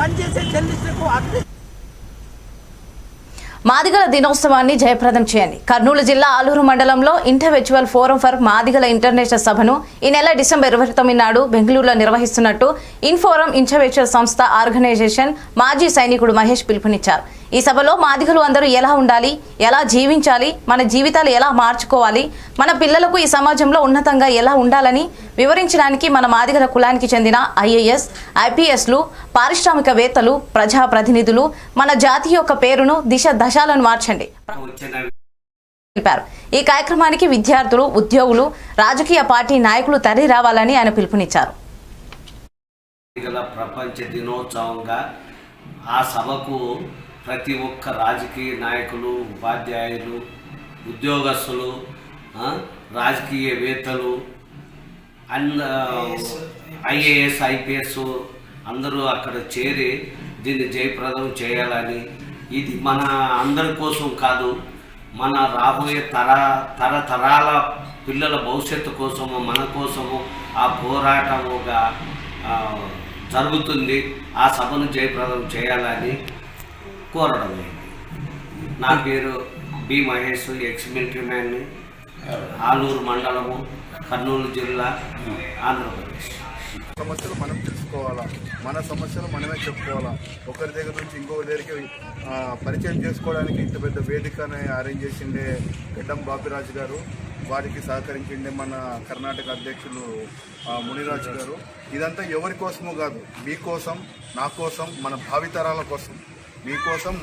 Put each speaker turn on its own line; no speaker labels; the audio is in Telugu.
పనిచేసే జర్నలిస్టులకు
మాదిగల దినోత్సవాన్ని జయప్రదం చేయండి. కర్నూలు జిల్లా ఆలూరు మండలంలో ఇంటర్వెచువల్ ఫోరం ఫర్ మాదిగల ఇంటర్నేషనల్ సభను ఈ నెల డిసెంబర్ ఇరవై తొమ్మిది నాడు బెంగళూరులో నిర్వహిస్తున్నట్టు ఇన్ఫోరం ఇంటర్వెచువల్ సంస్థ ఆర్గనైజేషన్ మాజీ సైనికుడు మహేష్ పిలుపునిచ్చారు. ఈ సభలో మాదిగలు అందరూ ఎలా ఉండాలి? ఎలా జీవించాలి? మన జీవితాలు ఎలా మార్చుకోవాలి? మన పిల్లలకు ఈ సమాజంలో ఉన్నతంగా ఎలా ఉండాలని వివరించడానికి మన మాదిగల కులానికి చెందిన ఐఏఎస్ ఐపీఎస్లు పారిశ్రామికవేత్తలు ప్రజాప్రతినిధులు మన జాతి యొక్క పేరును దిశ దశాలను మార్చండి. తెలిపారు ఈ కార్యక్రమానికి విద్యార్థులు ఉద్యోగులు రాజకీయ పార్టీ నాయకులు తరలి రావాలని ఆయన పిలుపునిచ్చారు.
ప్రపంచ దినోత్సవంగా ఆ సభకు ప్రతి ఒక్క రాజకీయ నాయకులు ఉపాధ్యాయులు ఉద్యోగస్తులు రాజకీయవేత్తలు అంద ఐఏఎస్ ఐపీఎస్ అందరూ అక్కడ చేరి దీన్ని జయప్రదం చేయాలని ఇది మన అందరి కోసం కాదు మన రాబోయే తర తరతరాల పిల్లల భవిష్యత్తు కోసము మన కోసము ఆ పోరాటముగా జరుగుతుంది. ఆ సభను జయప్రదం చేయాలని కోరడం నా పేరు B Mahesh ex military man Aluru మండలము కర్నూలు జిల్లా ఆంధ్రప్రదేశ్.
సమస్యలు మనం తెలుసుకోవాలా? మన సమస్యలు మనమే చెప్పుకోవాలా? ఒకరి దగ్గర నుంచి ఇంకొకరి దగ్గరికి పరిచయం చేసుకోవడానికి ఇంత పెద్ద వేదికని అరేంజ్ చేసిండే గడ్డం బాపిరాజు గారు. వారికి సహకరించిండే మన కర్ణాటక అధ్యక్షులు మునిరాజు గారు. ఇదంతా ఎవరి కోసమో కాదు మీకోసం నా కోసం మన భావితరాల కోసం. మీకోసం